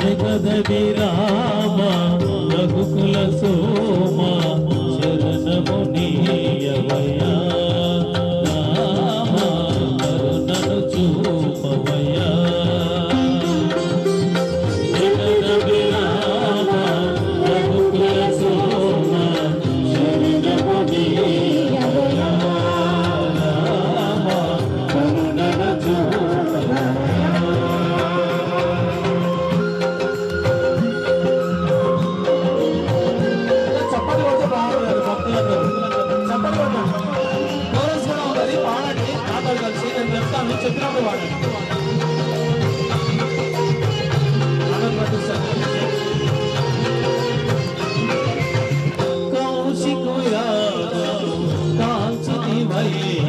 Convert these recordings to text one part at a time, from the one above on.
Take a bit कंसिक भई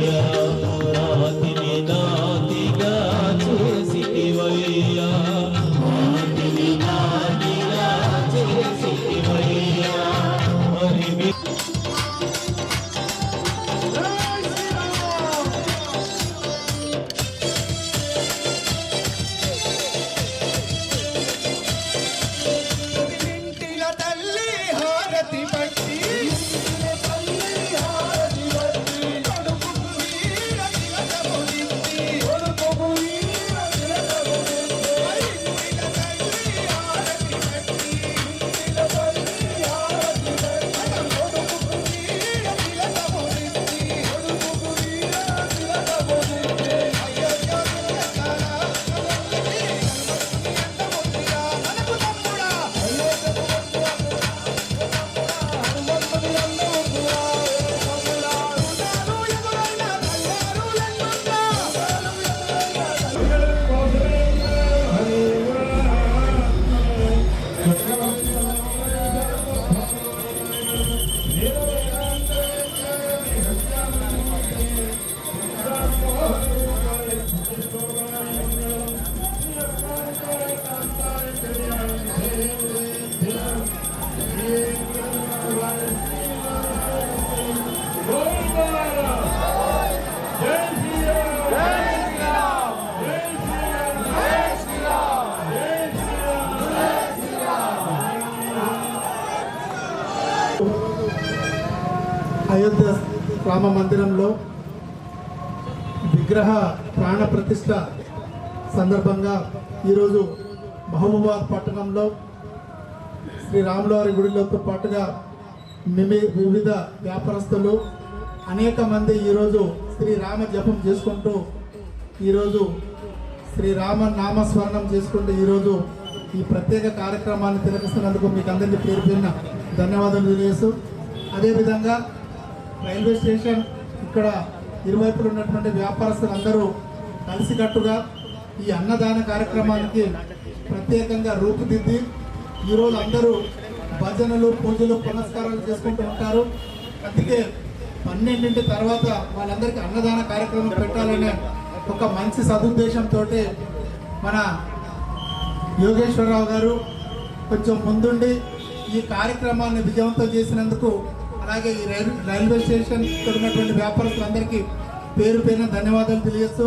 అయోధ్య రామ మందిరంలో విగ్రహ ప్రాణ ప్రతిష్ట సందర్భంగా ఈరోజు మహబూబాద్ పట్టణంలో శ్రీ రాములవారి గుడిలతో పాటుగా మిమి వివిధ వ్యాపారస్తులు అనేక మంది ఈరోజు శ్రీరామ జపం చేసుకుంటూ ఈరోజు శ్రీరామ నామస్మరణం చేసుకుంటూ ఈరోజు ఈ ప్రత్యేక కార్యక్రమాన్ని తిలకిస్తున్నందుకు మీకు అందరినీ పేరు పేరున ధన్యవాదాలు తెలియజేస్తూ అదేవిధంగా రైల్వే స్టేషన్ ఇక్కడ ఇరువైపులు ఉన్నటువంటి వ్యాపారస్తులు అందరూ కలిసికట్టుగా ఈ అన్నదాన కార్యక్రమానికి ప్రత్యేకంగా రూపుదిద్ది ఈరోజు అందరూ భజనలు పూజలు పునస్కారాలు చేసుకుంటూ ఉంటారు. అందుకే పన్నెండింటి తర్వాత వాళ్ళందరికీ అన్నదాన కార్యక్రమం పెట్టాలనే ఒక మంచి సదుద్దేశంతో మన యోగేశ్వరరావు గారు కొంచెం ముందుండి ఈ కార్యక్రమాన్ని విజయవంతం చేసినందుకు అలాగే ఈ రైలు రైల్వే స్టేషన్ ఉన్నటువంటి వ్యాపారస్తులందరికీ పేరు పేరున ధన్యవాదాలు తెలియజేస్తూ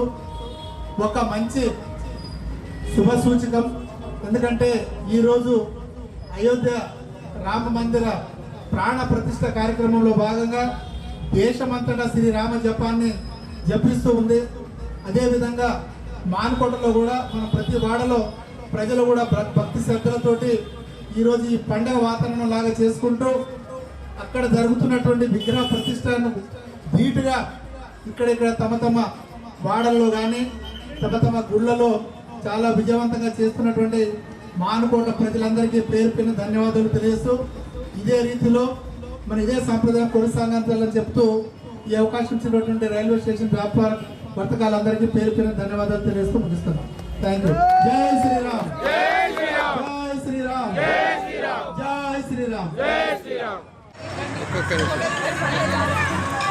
ఒక మంచి శుభ సూచకం. ఎందుకంటే ఈరోజు అయోధ్య రామ మందిర ప్రాణ ప్రతిష్ట కార్యక్రమంలో భాగంగా దేశమంతటా శ్రీరామ జపాన్ని జపిస్తూ ఉంది. అదేవిధంగా మానకోటలో కూడా మన ప్రతి వాడలో ప్రజలు కూడా భక్తి శ్రద్ధలతోటి ఈరోజు ఈ పండగ వాతావరణం లాగా చేసుకుంటూ అక్కడ జరుగుతున్నటువంటి విగ్రహ ప్రతిష్టను ధీటుగా ఇక్కడ ఇక్కడ తమ తమ వాడల్లో కానీ తమ తమ గుళ్ళలో చాలా విజయవంతంగా చేస్తున్నటువంటి మానుకోట ప్రజలందరికీ పేరు పేరు ధన్యవాదాలు తెలియజేస్తూ ఇదే రీతిలో మన ఇదే సాంప్రదాయం కొనసాగించాలని చెప్తూ ఈ అవకాశం ఇచ్చినటువంటి రైల్వే స్టేషన్ వ్యాపార వర్తకాలందరికీ పేరు పేరు ధన్యవాదాలు తెలియజేస్తూ ముగిస్తున్నాం. థ్యాంక్ యూ జై శ్రీరామ్. かかす。